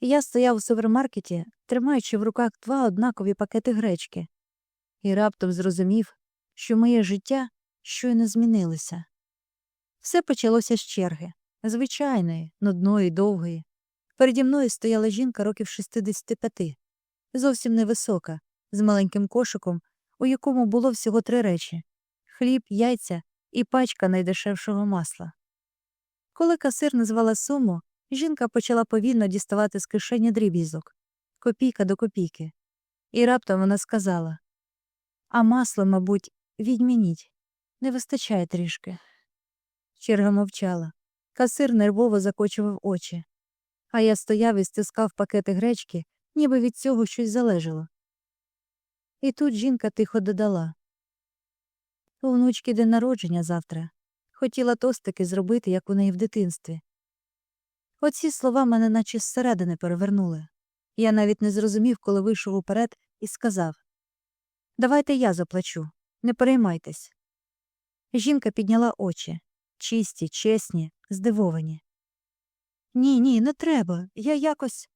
Я стояв у супермаркеті, тримаючи в руках два однакові пакети гречки, і раптом зрозумів, що моє життя щойно змінилося. Все почалося з черги, звичайної, нудної, довгої. Переді мною стояла жінка років 65, зовсім невисока, з маленьким кошиком, у якому було всього три речі хліб, яйця і пачка найдешевшого масла. Коли касир назвала суму, жінка почала повільно діставати з кишені дріб'язок, копійка до копійки. І раптом вона сказала А масло, мабуть, відмініть. Не вистачає трішки. Черга мовчала. Касир нервово закочував очі. А я стояв і стискав пакети гречки, ніби від цього щось залежало. І тут жінка тихо додала У внучки день народження завтра. Хотіла тостики зробити, як у неї в дитинстві. Оці слова мене наче зсередини перевернули. Я навіть не зрозумів, коли вийшов уперед і сказав Давайте я заплачу, не переймайтесь. Жінка підняла очі чисті, чесні, здивовані. Ні, ні, не треба. Я якось.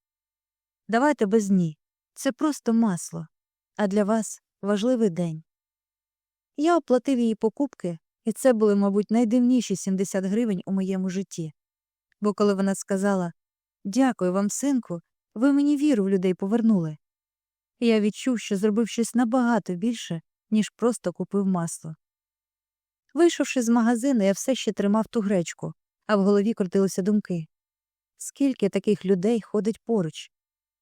Давайте без ні. Це просто масло, а для вас важливий день. Я оплатив її покупки, і це були, мабуть, найдивніші 70 гривень у моєму житті. Бо коли вона сказала Дякую вам, синку, ви мені віру в людей повернули. Я відчув, що зробив щось набагато більше, ніж просто купив масло. Вийшовши з магазину, я все ще тримав ту гречку, а в голові крутилися думки. Скільки таких людей ходить поруч?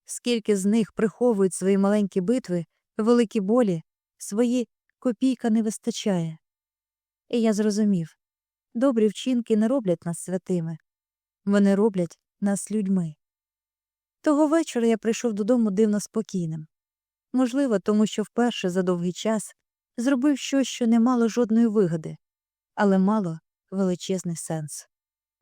Скільки з них приховують свої маленькі битви, великі болі, свої копійка не вистачає. І я зрозумів добрі вчинки не роблять нас святими, вони роблять нас людьми. Того вечора я прийшов додому дивно спокійним. Можливо, тому що вперше за довгий час зробив щось, що не мало жодної вигоди, але мало величезний сенс.